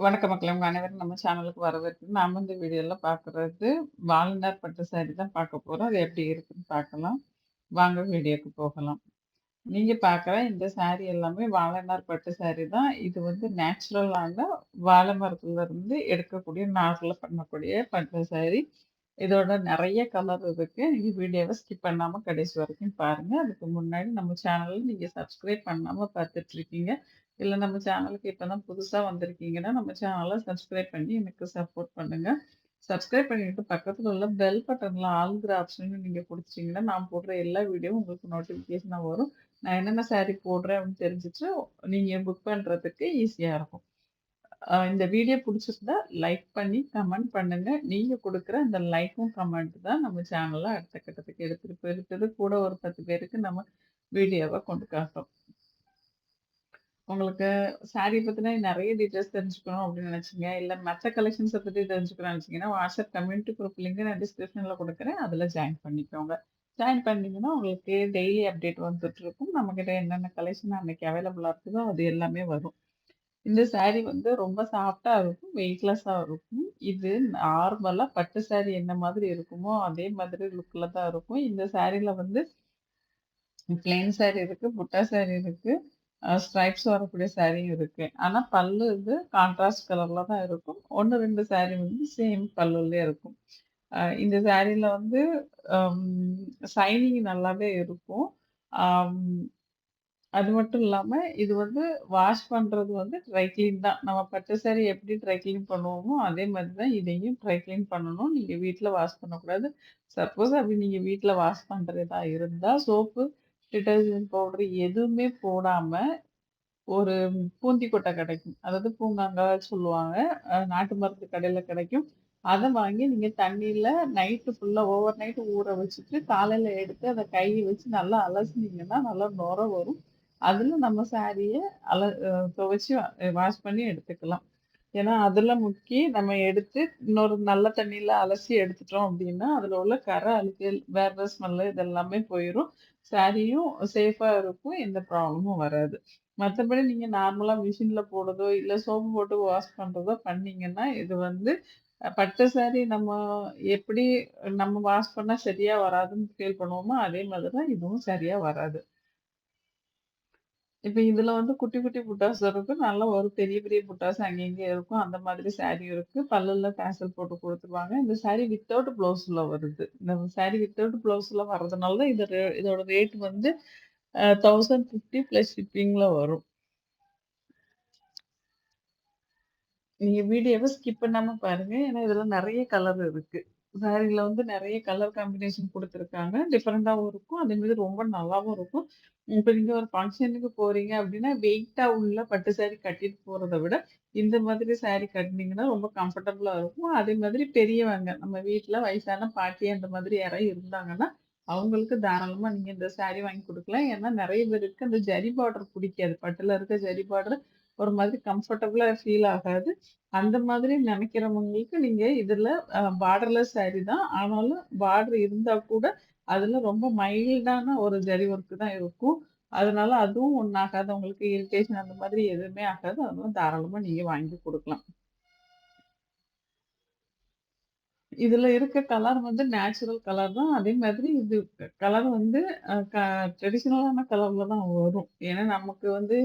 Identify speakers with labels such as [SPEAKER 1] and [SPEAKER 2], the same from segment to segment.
[SPEAKER 1] வணக்க மக்களே! உங்க அனைவரும் நம்ம சேனலுக்கு வரவேற்கு நாம இந்த வீடியோல பார்க்குறது வாலினார் பட்டு சாரி தான் பார்க்க போறோம். அது எப்படி இருக்குன்னு பார்க்கலாம். வாங்க வீடியோக்கு போகலாம். நீங்க பார்க்குற இந்த சாரி எல்லாமே வாழைநார் பட்டு சாரி தான். இது வந்து நேச்சுரலான வாழை மரத்துலருந்து எடுக்கக்கூடிய நார்ல பண்ணக்கூடிய பட்டு சாரி. இதோட நிறைய கலர் இருக்கு. நீங்க வீடியோவை ஸ்கிப் பண்ணாம கடைசி வரைக்கும் பாருங்க. அதுக்கு முன்னாடி நம்ம சேனல நீங்க சப்ஸ்கிரைப் பண்ணாம பார்த்துட்ருக்கீங்க இல்ல நம்ம சேனலுக்கு இப்போ தான் புதுசா வந்திருக்கீங்கன்னா, நம்ம சேனலை சப்ஸ்கிரைப் பண்ணி எனக்கு சப்போர்ட் பண்ணுங்க. சப்ஸ்கிரைப் பண்ணிட்டு பக்கத்துல உள்ள பெல் பட்டன்ல ஆளுங்கிற ஆப்ஷன் நீங்க பிடிச்சிங்கன்னா நான் போடுற எல்லா வீடியோவும் உங்களுக்கு நோட்டிஃபிகேஷனாக வரும். நான் என்னென்ன சாரி போடுறேன் அப்படின்னு தெரிஞ்சுட்டு, நீங்க புக் பண்றதுக்கு ஈஸியா இருக்கும். இந்த வீடியோ பிடிச்சிருந்தா லைக் பண்ணி கமெண்ட் பண்ணுங்க. நீங்க கொடுக்குற அந்த லைக்கும், கமெண்ட் தான் நம்ம சேனல அடுத்த கட்டத்துக்கு எடுத்துட்டு போயிருக்கிறது கூட ஒரு 10 பேருக்கு நம்ம வீடியோவை கொண்டு காட்டும் உங்களுக்கு சாரி பத்தின நிறைய டீட்டெயில்ஸ் தெரிஞ்சுக்கணும் அப்படின்னு நினைச்சீங்க, இல்ல மற்ற கலெக்ஷன்ஸ பத்தி தெரிஞ்சுக்கணும்னு நினைச்சீங்கன்னா, வாட்ஸ்அப் கம்யூனிட்டி குரூப் லிங்க் நான் டிஸ்கிரிப்ஷன்ல கொடுக்குறேன் அதுல ஜாயின் பண்ணிக்கோங்க. ஜாயின் பண்ணீங்கன்னா, உங்களுக்கு டெய்லி அப்டேட் வந்துட்டுருக்கும். நம்மகிட்ட என்னென்ன கலெக்ஷன் அன்னைக்கு அவைலபிளாக இருக்குதோ, அது எல்லாமே வரும். இந்த சாரி வந்து ரொம்ப சாஃப்ட்டா இருக்கும். வெயிட்லெஸ்ஸா இருக்கும். இது நார்மலா பட்டு சாரி என்ன மாதிரி இருக்குமோ, அதே மாதிரி லுக்ல தான் இருக்கும். இந்த சாரில வந்து பிளெயின் சாரி இருக்கு, புட்டா சாரி இருக்கு. ஸ்ட்ரைப்ஸ் வரக்கூடிய சாரியும் இருக்கு. ஆனா பல்லு இது கான்ட்ராஸ்ட் கலர்ல தான் இருக்கும். 1, 2 சாரி வந்து சேம் பல்லுலேயே இருக்கும். இந்த சாரில வந்து சைனிங் நல்லாவே இருக்கும். அது மட்டும் இல்லாமல் இது வந்து வாஷ் பண்ணுறது வந்து ட்ரை கிளீன் தான். நம்ம பட்டு சாரி எப்படி ட்ரை கிளீன் பண்ணுவோமோ, அதே மாதிரி தான் இதையும் ட்ரை கிளீன் பண்ணணும். நீங்கள் வீட்டில் வாஷ் பண்ணக்கூடாது. சப்போஸ் அப்படி நீங்கள் வீட்டில் வாஷ் பண்ணுறதா இருந்தால் சோப்பு, டிட்டர்ஜென்ட் பவுடர் எதுவுமே போடாமல் ஒரு பூந்தி கொட்டை கிடைக்கும். அதாவது பூங்காங்காய் சொல்லுவாங்க. நாட்டு மருந்து கடையில் கிடைக்கும். அதை வாங்கி நீங்கள் தண்ணியில் நைட்டு ஃபுல்லாக ஓவர் நைட்டு ஊற வச்சுட்டு, காலையில் எடுத்து அதை கையை வச்சு நல்லா அலசுனீங்கன்னா, நல்லா நொர வரும். அதில் நம்ம சாரியை அல துவைச்சி வாஷ் பண்ணி எடுத்துக்கலாம். ஏன்னா, அதில் முக்கி நம்ம எடுத்து இன்னொரு நல்ல தண்ணியில் அலசி எடுத்துட்டோம் அப்படின்னா, அதில் உள்ள கரை, அழுக்கு, வேர்வ ஸ்மெல்லு இதெல்லாமே போயிடும் சாரியும் சேஃபாக இருக்கும். எந்த ப்ராப்ளமும் வராது. மற்றபடி நீங்கள் நார்மலாக மிஷினில் போடுறதோ, இல்லை சோப்பு போட்டு வாஷ் பண்ணுறதோ பண்ணிங்கன்னா இது வந்து பட்டு சாரி நம்ம எப்படி நம்ம வாஷ் பண்ணால் சரியாக வராதுன்னு ஃபீல் பண்ணுவோமோ, அதே மாதிரி தான் இதுவும் சரியாக வராது. இப்ப இதுல வந்து குட்டி, குட்டி புட்டாஸ் இருக்கும் நல்லா ஒரு பெரிய, பெரிய புட்டாஸ் அங்கங்க இருக்கும். அந்த மாதிரி சாரியும் இருக்கு. பல்லுல பேசல் போட்டு கொடுத்துருவாங்க இந்த சாரி வித்தவுட் பிளவுஸ்ல வருது. இந்த சாரி வித்தவுட் பிளவுஸ்ல வர்றதுனால தான் இது ரே இதோட ரேட் வந்து தௌசண்ட் ஃபிஃப்டி பிளஸ் ஷிப்பிங்ல வரும். நீங்க வீடியோவை ஸ்கிப் பண்ணாம பாருங்க. ஏன்னா, இதுல நிறைய கலர் இருக்கு. சாரில வந்து நிறைய கலர் காம்பினேஷன் கொடுத்துருக்காங்க டிஃப்ரெண்ட்டாகவும் இருக்கும். அதே மாதிரி ரொம்ப நல்லாவும் இருக்கும். இப்போ நீங்கள் ஒரு ஃபங்க்ஷனுக்கு போறீங்க அப்படின்னா வெயிட்டா உள்ள பட்டு சாரி கட்டிட்டு போகிறத விட, இந்த மாதிரி சாரி கட்டினீங்கன்னா ரொம்ப கம்ஃபர்டபுளா இருக்கும். அதே மாதிரி பெரியவங்க, நம்ம வீட்டில் வயசான பாட்டி அந்த மாதிரி யாராவது இருந்தாங்கன்னா, அவங்களுக்கு தாராளமா நீங்க இந்த சாரி வாங்கி கொடுக்கலாம் ஏன்னா, நிறைய பேருக்கு அந்த ஜரி பார்டர் பிடிக்காது பட்டுல இருக்க ஜரி பார்டர் ஒரு மாதிரி கம்ஃபர்டபுளாக ஃபீல் ஆகாது. அந்த மாதிரி நினைக்கிறவங்களுக்கு நீங்க இதுல பார்டர்லெஸ் சாரி தான். ஆனாலும் பார்டர் இருந்தா கூட, அதுல ரொம்ப மைல்டான ஒரு ஜரி ஒர்க்கு தான் இருக்கும். அதனால அதுவும் ஒண்ணும் ஆகாது. உங்களுக்கு இரிட்டேஷன் அந்த மாதிரி எதுவுமே ஆகாது. அதனால தாராளமா நீங்க வாங்கி கொடுக்கலாம் இதுல இருக்க கலர் வந்து நேச்சுரல் கலர் தான். அதே மாதிரி இது கலர் வந்து க ட்ரெடிஷனலான கலர்ல தான் வரும். ஏன்னா நமக்கு வந்து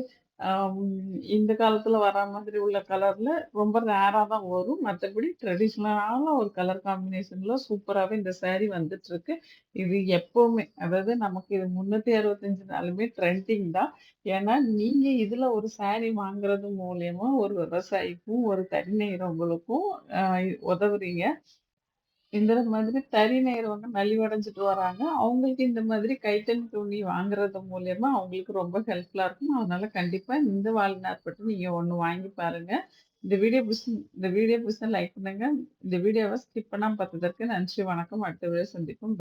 [SPEAKER 1] இந்த காலத்துல வர மாதிரி உள்ள கலர்ல ரொம்ப ரேரா தான் வரும். மத்தபடி ட்ரெடிஷ்னலான ஒரு கலர் காம்பினேஷன்ல சூப்பராவே இந்த சாரி வந்துட்டுருக்கு. இது எப்பவுமே அதாவது நமக்கு இது 365 நாளுமே ட்ரெண்டிங் தான். ஏன்னா, நீங்க இதுல ஒரு சாரி வாங்குறது மூலியமா ஒரு விவசாயிக்கும், ஒரு தனி நெய்றவங்களுக்கும் அ உதவுறீங்க. இந்த மாதிரி தறி நெய்றவங்க நலிவடைஞ்சிட்டு வராங்க. அவங்களுக்கு இந்த மாதிரி கைத்தறி துணி வாங்குறது மூலயமா அவங்களுக்கு ரொம்ப ஹெல்ப்ஃபுல்லாக இருக்கும். அதனால கண்டிப்பாக இந்த வாழ்நாள் பட்டு நீங்கள் ஒன்று வாங்கி பாருங்க. இந்த வீடியோ புஸ் இந்த வீடியோ புடிச்சா லைக் பண்ணுங்க. இந்த வீடியோவை ஸ்கிப் பண்ணாமல் பார்த்ததற்கு நன்றி, வணக்கம். அடுத்த வீடியோ சந்திப்போம்.